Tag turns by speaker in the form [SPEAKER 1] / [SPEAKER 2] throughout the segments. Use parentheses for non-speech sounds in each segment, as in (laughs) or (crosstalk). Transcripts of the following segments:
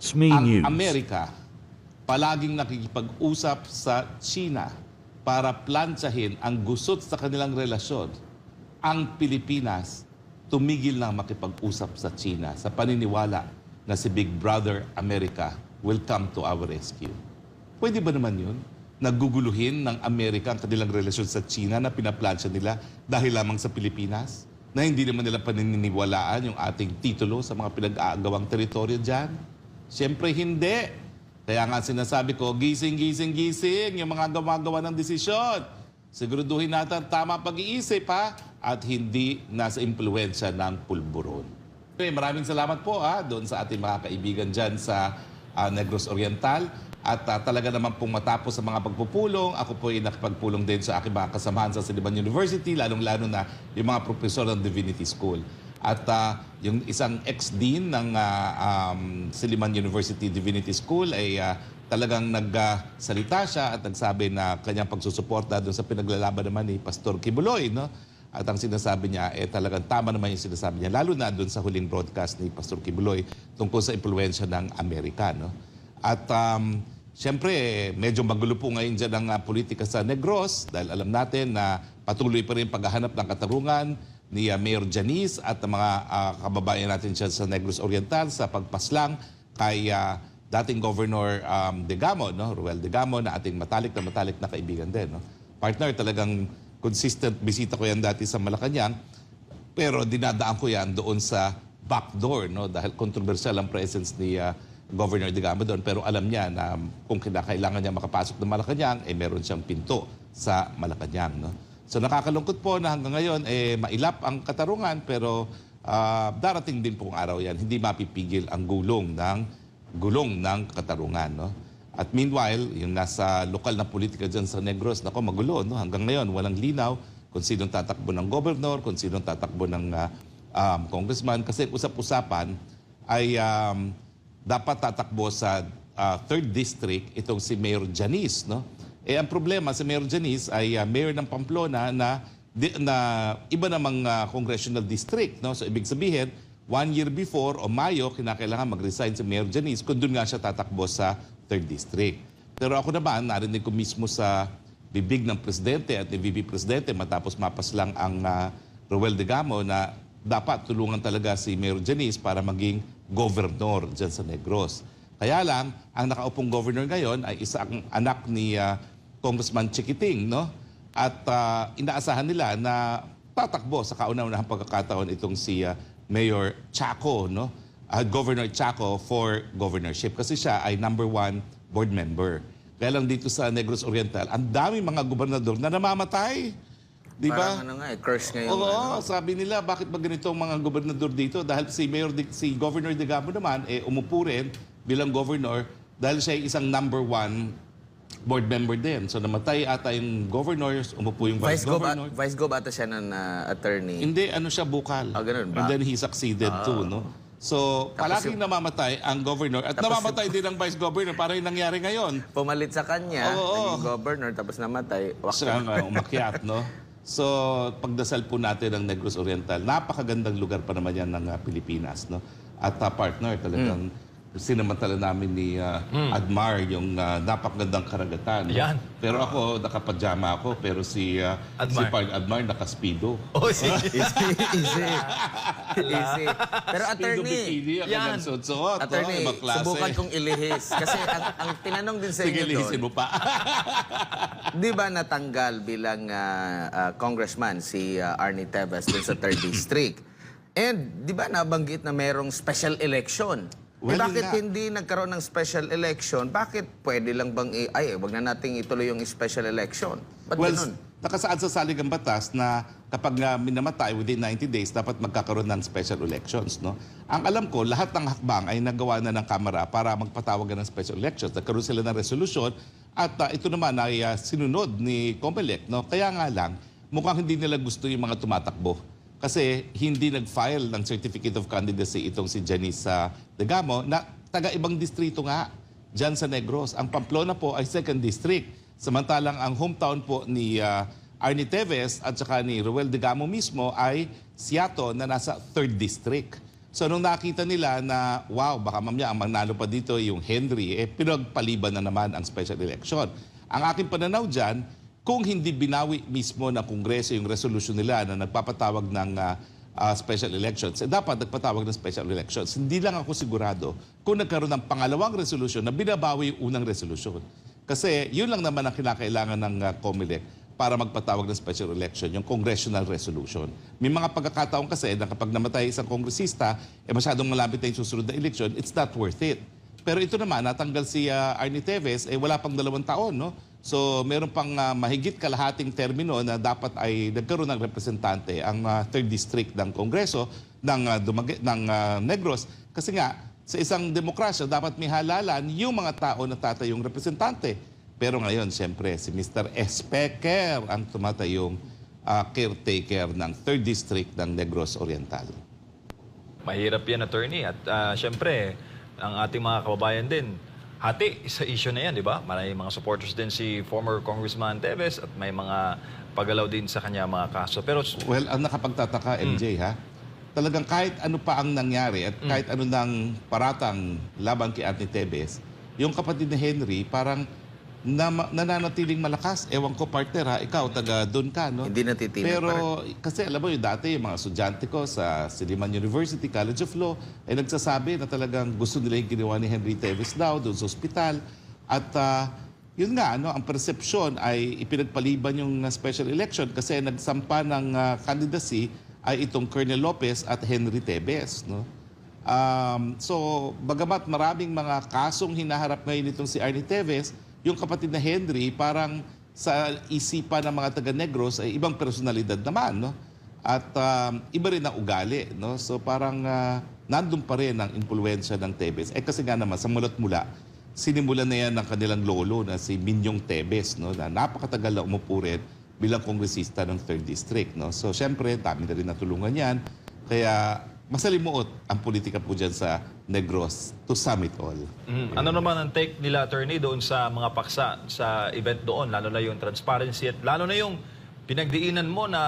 [SPEAKER 1] SME
[SPEAKER 2] ang
[SPEAKER 1] News.
[SPEAKER 2] Amerika palaging nakikipag-usap sa China para plantsahin ang gusot sa kanilang relasyon. Ang Pilipinas tumigil na makipag-usap sa China sa paniniwala na si Big Brother America will come to our rescue. Pwede ba naman yun? Naguguluhin ng Amerika ang kanilang relasyon sa China na pinaplansya nila dahil lamang sa Pilipinas? Na hindi naman nila paniniwalaan yung ating titulo sa mga pinag-aagawang teritoryo dyan? Siyempre hindi. Kaya nga sinasabi ko, gising, gising, gising yung mga gumagawa ng desisyon. Siguraduhin natin tama pag-iisip ha at hindi nasa impluensya ng pulburon. Okay, maraming salamat po ha doon sa ating mga kaibigan dyan sa ah, Negros Oriental. At ah, talaga naman pong matapos sa mga pagpupulong, ako po ay nakipagpulong din sa aking mga kasamahan sa Siliban University, lalong-lalo na yung mga profesor ng Divinity School. At ah, yung isang ex-dean ng ah, um, Siliman University Divinity School ay ah, talagang nagsalita siya at nagsabi na kanyang pagsusuporta doon sa pinaglalaban naman ni Pastor Kibuloy. No? At ang sinasabi niya, eh talagang tama naman yung sinasabi niya, lalo na doon sa huling broadcast ni Pastor Kibuloy tungkol sa impluensya ng Amerika. No? At um, siyempre, medyo magulo po ngayon dyan ang ah, politika sa Negros dahil alam natin na patuloy pa rin paghahanap ng katarungan ni ah, Mayor Janice at mga ah, kababayan natin dyan sa Negros Oriental sa pagpaslang kay ah, dating Governor um, Degamo, no? Ruel Degamo, na ating matalik na matalik na kaibigan din. No? Partner, talagang consistent bisita ko yan dati sa Malacanang, pero dinadaan ko yan doon sa backdoor, no? dahil controversial ang presence ni ah, Governor Degamo doon. Pero alam niya na kung kinakailangan niya makapasok ng Malacanang, eh meron siyang pinto sa Malacanang. No? So nakakalungkot po na hanggang ngayon, eh, mailap ang katarungan, pero ah, darating din pong araw yan. Hindi mapipigil ang gulong ng gulong ng katarungan. No? At meanwhile, yung nasa lokal na politika dyan sa Negros, nako magulo. No? Hanggang ngayon, walang linaw kung sinong tatakbo ng gobernador, kung sinong tatakbo ng ah, um, congressman. Kasi usap-usapan ay um, dapat tatakbo sa ah, third district itong si Mayor Janice. No? Eh, ang problema si Mayor Janice ay ah, mayor ng Pamplona na, di- na iba namang ah, congressional district. No? So, ibig sabihin, one year before o Mayo, kinakailangan mag-resign si Mayor Janice kung doon nga siya tatakbo sa 3rd District. Pero ako naman, narinig ko mismo sa bibig ng Presidente at ni VP Presidente matapos mapas lang ang uh, Roel Degamo na dapat tulungan talaga si Mayor Janice para maging governor dyan sa Negros. Kaya lang, ang nakaupong governor ngayon ay isang anak ni ah, Congressman Chiquiting, no? At ah, inaasahan nila na tatakbo sa kauna-unahang pagkakataon itong si ah, Mayor Chaco, no? Ah, Governor Chaco for governorship kasi siya ay number one board member. Kaya lang dito sa Negros Oriental, ang daming mga gobernador na namamatay. Di ba?
[SPEAKER 3] Parang ano nga eh, curse ngayon.
[SPEAKER 2] Oo,
[SPEAKER 3] ano.
[SPEAKER 2] sabi nila, bakit ba ganito ang mga gobernador dito? Dahil si Mayor, si Governor De Gamo naman, eh, umupo rin bilang governor dahil siya ay isang number one board member din. So namatay ata yung governors, umupo yung vice,
[SPEAKER 3] Vice Gov,
[SPEAKER 2] governor.
[SPEAKER 3] Vice Gov ata siya ng ah, attorney.
[SPEAKER 2] Hindi, ano siya, bukal.
[SPEAKER 3] Ah, ganun
[SPEAKER 2] And then he succeeded too, no? So, palaging namamatay ang governor at namamatay din ang vice governor. Parang yung nangyari ngayon.
[SPEAKER 3] Pumalit sa kanya,
[SPEAKER 2] Oo, oo.
[SPEAKER 3] naging governor, tapos namatay.
[SPEAKER 2] Siya nga umakyat, no? So, pagdasal po natin ng Negros Oriental, napakagandang lugar pa naman yan ng ah, Pilipinas, no? At ah, partner, talagang sinamantala namin ni ah, Admar yung ah, napakagandang karagatan. no?
[SPEAKER 1] Yan.
[SPEAKER 2] Pero ako, nakapajama ako, pero si, si
[SPEAKER 1] Admar.
[SPEAKER 2] Park Admar nakaspido.
[SPEAKER 1] Oh, sige. (laughs)
[SPEAKER 3] easy, easy. easy. Pero
[SPEAKER 2] Speedo
[SPEAKER 3] attorney,
[SPEAKER 2] bikini, ako
[SPEAKER 1] Yan.
[SPEAKER 2] nagsuot-suot. no?
[SPEAKER 3] attorney,
[SPEAKER 2] Ibang klase.
[SPEAKER 3] subukan kong ilihis. Kasi ang, ang tinanong din sa
[SPEAKER 2] Sige,
[SPEAKER 3] inyo doon,
[SPEAKER 2] mo pa. (laughs)
[SPEAKER 3] Di ba natanggal bilang ah, ah, congressman si ah, Arnie Tevez dun sa 3rd District? And di ba nabanggit na merong special election?
[SPEAKER 2] Well,
[SPEAKER 3] eh, bakit hindi nagkaroon ng special election? Bakit pwede lang bang, i- ay, wag na nating ituloy yung special election? Ba't
[SPEAKER 2] well,
[SPEAKER 3] ganun?
[SPEAKER 2] nakasaad sa saligang batas na kapag uh, minamatay within 90 days, dapat magkakaroon ng special elections. No? Ang alam ko, lahat ng hakbang ay nagawa na ng Kamara para magpatawag ng special elections. Nagkaroon sila ng resolusyon at uh, ito naman ay uh, sinunod ni Comelec. No? Kaya nga lang, mukhang hindi nila gusto yung mga tumatakbo. Kasi hindi nag-file ng Certificate of Candidacy itong si Janice uh, Degamo na taga-ibang distrito nga dyan sa Negros. Ang Pamplona po ay second district. Samantalang ang hometown po ni uh, Arnie Teves at saka ni Ruel Degamo mismo ay Siato na nasa third district. So nung nakita nila na, wow, baka mamaya ang manalo pa dito yung Henry, eh pinagpaliban na naman ang special election. Ang aking pananaw dyan, kung hindi binawi mismo ng Kongreso yung resolution nila na nagpapatawag ng ah, ah, special elections, eh dapat nagpatawag ng special elections. Hindi lang ako sigurado kung nagkaroon ng pangalawang resolution na binabawi yung unang resolution. Kasi yun lang naman ang kinakailangan ng uh, COMELEC para magpatawag ng special election, yung congressional resolution. May mga pagkakataon kasi na kapag namatay isang kongresista, eh masyadong malapit na yung susunod na election, it's not worth it. Pero ito naman, natanggal si uh, Arnie Teves, eh wala pang dalawang taon, no? So meron pang uh, mahigit kalahating termino na dapat ay nagkaroon ng representante ang uh, third district ng Kongreso ng, uh, dumag- ng uh, Negros. Kasi nga, sa isang demokrasya, dapat may halalan yung mga tao na tatayong representante. Pero ngayon, siyempre, si Mr. Espeker ang tumatayong ah, caretaker ng 3rd District ng Negros Oriental.
[SPEAKER 1] Mahirap yan, attorney. At ah, syempre, ang ating mga kababayan din, hati sa issue na yan, di ba? May mga supporters din si former Congressman Teves at may mga pagalaw din sa kanya mga kaso. Pero
[SPEAKER 2] Well, ang nakapagtataka, MJ, ha? Talagang kahit ano pa ang nangyari at kahit ano nang paratang laban kay Ate Tebes, yung kapatid ni Henry parang na, nananatiling malakas. Ewan ko, partner, ha? Ikaw, taga doon ka, no?
[SPEAKER 3] Hindi natitinig
[SPEAKER 2] Pero kasi alam mo yung dati yung mga estudyante ko sa Siliman University College of Law ay nagsasabi na talagang gusto nila yung ginawa ni Henry Teves daw doon sa ospital at ah, yun nga ano ang persepsyon ay ipinagpaliban yung ah, special election kasi nagsampa ng ah, candidacy ay itong Colonel Lopez at Henry Teves no Um, so, bagamat maraming mga kasong hinaharap ngayon itong si Arnie Teves, yung kapatid na Henry, parang sa isipan ng mga taga-Negros ay ibang personalidad naman, no? At um, iba rin ang ugali, no? So parang uh, nandun pa rin ang impluensya ng Tebes. Eh kasi nga naman, sa mulat mula, sinimulan na yan ng kanilang lolo na si Minyong Tebes, no? Na napakatagal na umupo rin bilang kongresista ng 3rd District, no? So syempre, dami na rin natulungan yan. Kaya masalimuot ang politika po dyan sa Negros to sum it all.
[SPEAKER 1] mm, ano naman ang take nila, attorney, doon sa mga paksa sa event doon, lalo na yung transparency at lalo na yung pinagdiinan mo na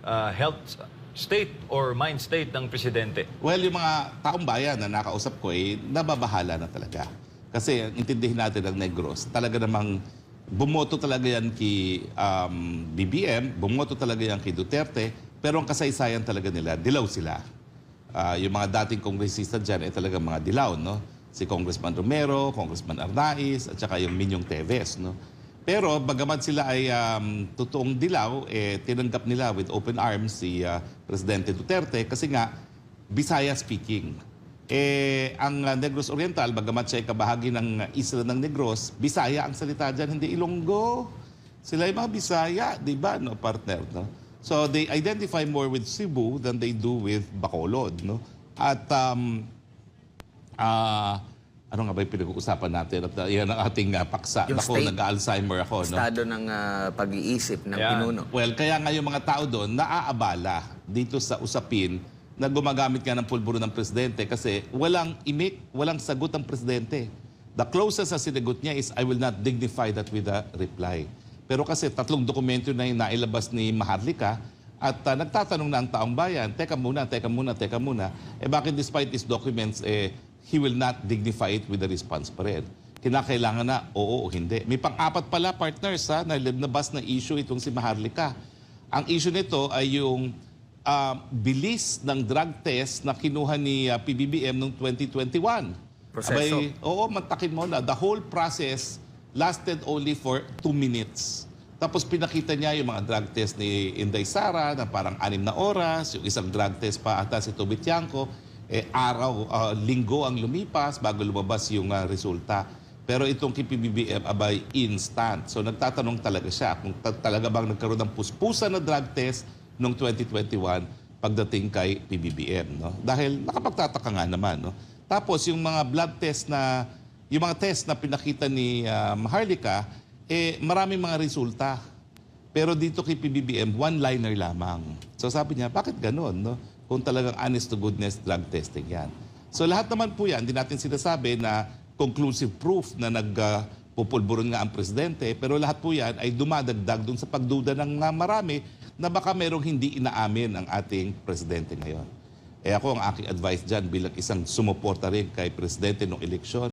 [SPEAKER 1] ah, health state or mind state ng presidente?
[SPEAKER 2] Well, yung mga taong bayan na nakausap ko, eh, nababahala na talaga. Kasi ang intindihin natin ng Negros, talaga namang bumoto talaga yan kay um, BBM, bumoto talaga yan kay Duterte, pero ang kasaysayan talaga nila, dilaw sila. Ah, yung mga dating kongresista dyan ay talaga mga dilaw, no? Si Congressman Romero, Congressman Arnaiz, at saka yung Minyong Teves, no? Pero bagamat sila ay um, totoong dilaw, eh, tinanggap nila with open arms si ah, Presidente Duterte kasi nga, Bisaya speaking. Eh, ang ah, Negros Oriental, bagamat siya ay kabahagi ng isla ng Negros, Bisaya ang salita dyan, hindi Ilonggo. Sila ay mga Bisaya, di ba, no, partner, no? So they identify more with Cebu than they do with Bacolod, no? At um, ah ano nga ba yung pinag-uusapan natin? At uh, yan ang ating uh, paksa.
[SPEAKER 3] Yung
[SPEAKER 2] Ako, nag-Alzheimer ako, no?
[SPEAKER 3] Estado ng ah, pag-iisip ng
[SPEAKER 1] Yan.
[SPEAKER 3] pinuno.
[SPEAKER 2] Well, kaya nga yung mga tao doon naaabala dito sa usapin na gumagamit nga ng pulburo ng presidente kasi walang imik, walang sagot ang presidente. The closest na sinagot niya is, I will not dignify that with a reply. Pero kasi tatlong dokumento na yung nailabas ni Maharlika at uh, nagtatanong na ang taong bayan, teka muna, teka muna, teka muna, eh bakit despite these documents, eh, he will not dignify it with a response pa rin. Kinakailangan na oo o hindi. May pang-apat pala partners ha, na nabas na issue itong si Maharlika. Ang issue nito ay yung ah, bilis ng drug test na kinuha ni ah, PBBM noong 2021.
[SPEAKER 3] Proseso.
[SPEAKER 2] Abay, oo, mantakin mo na. The whole process lasted only for two minutes. Tapos pinakita niya yung mga drug test ni Inday Sara na parang anim na oras, yung isang drug test pa ata si Tobit Tiangco, eh, araw, ah, linggo ang lumipas bago lumabas yung ah, resulta. Pero itong kay PBBM, abay, instant. So nagtatanong talaga siya kung ta- talaga bang nagkaroon ng puspusan na drug test noong 2021 pagdating kay PBBM. No? Dahil nakapagtataka nga naman. No? Tapos yung mga blood test na, yung mga test na pinakita ni ah, Maharlika, eh, maraming mga resulta. Pero dito kay PBBM, one-liner lamang. So sabi niya, bakit ganun? No? Kung talagang honest to goodness drug testing yan. So lahat naman po yan, hindi natin sinasabi na conclusive proof na nagpupulburon nga ang presidente. Pero lahat po yan ay dumadagdag dun sa pagduda ng mga marami na baka merong hindi inaamin ang ating presidente ngayon. Eh ako ang aking advice dyan bilang isang sumuporta rin kay Presidente ng eleksyon,